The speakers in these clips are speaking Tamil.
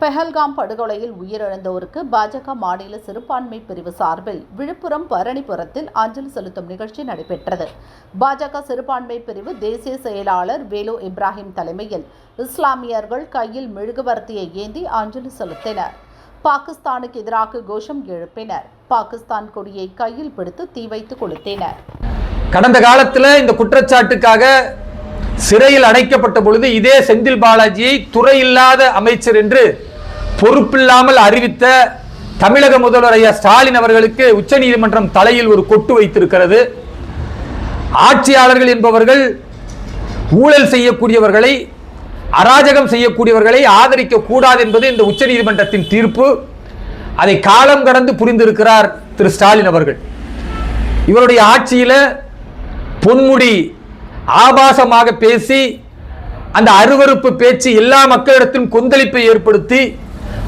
பெஹல்காம் படுகொலையில் உயிரிழந்தோருக்கு பாஜக மாநில சிறுபான்மை பிரிவு சார்பில் விழுப்புரம் பரணிபுரத்தில் அஞ்சலி செலுத்தும் நிகழ்ச்சி நடைபெற்றது. பாஜக சிறுபான்மை பிரிவு தேசிய செயலாளர் வேலு இப்ராஹிம் தலைமையில் இஸ்லாமியர்கள் கையில் மெழுகுவர்த்தியை ஏந்தி அஞ்சலி செலுத்தினர். பாகிஸ்தானுக்கு எதிராக கோஷம் எழுப்பினர். பாகிஸ்தான் கொடியை கையில் பிடித்து தீ வைத்து கொளுத்தினர். கடந்த காலத்தில் இந்த குற்றச்சாட்டுக்காக சிறையில் அடைக்கப்பட்ட பொழுது இதே செந்தில் பாலாஜியை துறையில்லாத அமைச்சர் என்று பொறுப்பில்லாமல் அறிவித்த தமிழக முதல்வர் ஐயா ஸ்டாலின் அவர்களுக்கு உச்சநீதிமன்றம் தலையில் ஒரு கொட்டு வைத்திருக்கிறது. ஆட்சியாளர்கள் என்பவர்கள் ஊழல் செய்யக்கூடியவர்களை அராஜகம் செய்யக்கூடியவர்களை ஆதரிக்க கூடாது என்பது இந்த உச்சநீதிமன்றத்தின் தீர்ப்பு. அதை காலம் கடந்து புரிந்திருக்கிறார் திரு ஸ்டாலின் அவர்கள். இவருடைய ஆட்சியில் பொன்முடி ஆபாசமாக பேசி அந்த அருவருப்பு பேச்சு எல்லா மக்களிடத்திலும் கொந்தளிப்பை ஏற்படுத்தி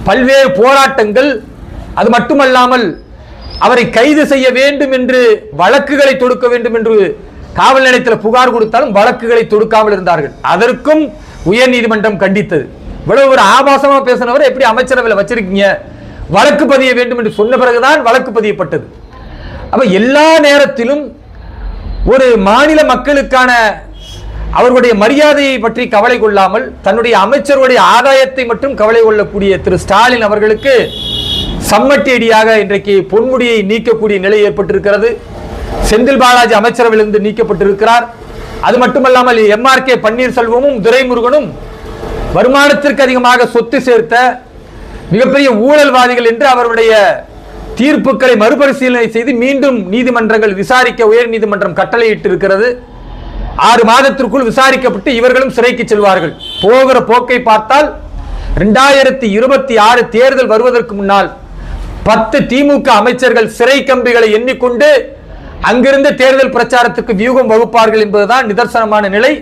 பல்வேறு போராட்டங்கள் அது மட்டுமல்லாமல் அவரை கைது செய்ய வேண்டும் என்று வழக்குகளை தொடுக்க வேண்டும் என்று காவல் நிலையத்தில் புகார் கொடுத்தாலும் வழக்குகளை தொடுக்காமல் இருந்தார்கள். அதற்கும் உயர் நீதிமன்றம் கண்டித்தது. இவ்வளவு ஒரு ஆபாசமாக பேசினவர் எப்படி அமைச்சரவையில் வச்சிருக்கீங்க? வழக்கு பதிய வேண்டும் என்று சொன்ன பிறகுதான் வழக்கு பதியப்பட்டது. அப்ப எல்லா நேரத்திலும் ஒரு மாநில மக்களுக்கான அவர்களுடைய மரியாதையை பற்றி கவலை கொள்ளாமல் தன்னுடைய அமைச்சருடைய ஆதாயத்தை மட்டும் கவலை கொள்ளக்கூடிய திரு ஸ்டாலின் அவர்களுக்கு சம்மட்டி அடியாக இன்றைக்கு பொன்முடியை நீக்கக்கூடிய நிலை ஏற்பட்டிருக்கிறது. செந்தில் பாலாஜி அமைச்சரவையிலிருந்து நீக்கப்பட்டிருக்கிறார். அது மட்டுமல்லாமல் எம்ஆர் கே பன்னீர்செல்வமும் துரைமுருகனும் வருமானத்திற்கு அதிகமாக சொத்து சேர்த்த மிகப்பெரிய ஊழல்வாதிகள் என்று அவருடைய தீர்ப்புகளை மறுபரிசீலனை செய்து மீண்டும் நீதிமன்றங்கள் விசாரிக்க உயர் நீதிமன்றம் கட்டளையிட்டிருக்கிறது. ஆறு மாதத்திற்குள் விசாரிக்கப்பட்டு இவர்களும் சிறைக்கு செல்வார்கள். போகிற போக்கை பார்த்தால் ரெண்டாயிரத்தி இருபத்தி ஆறு தேர்தல் வருவதற்கு முன்னால் பத்து திமுக அமைச்சர்கள் சிறை கம்பிகளை எண்ணிக்கொண்டு அங்கிருந்து தேர்தல் பிரச்சாரத்துக்கு வியூகம் வகுப்பார்கள் என்பதுதான் நிதர்சனமான நிலை.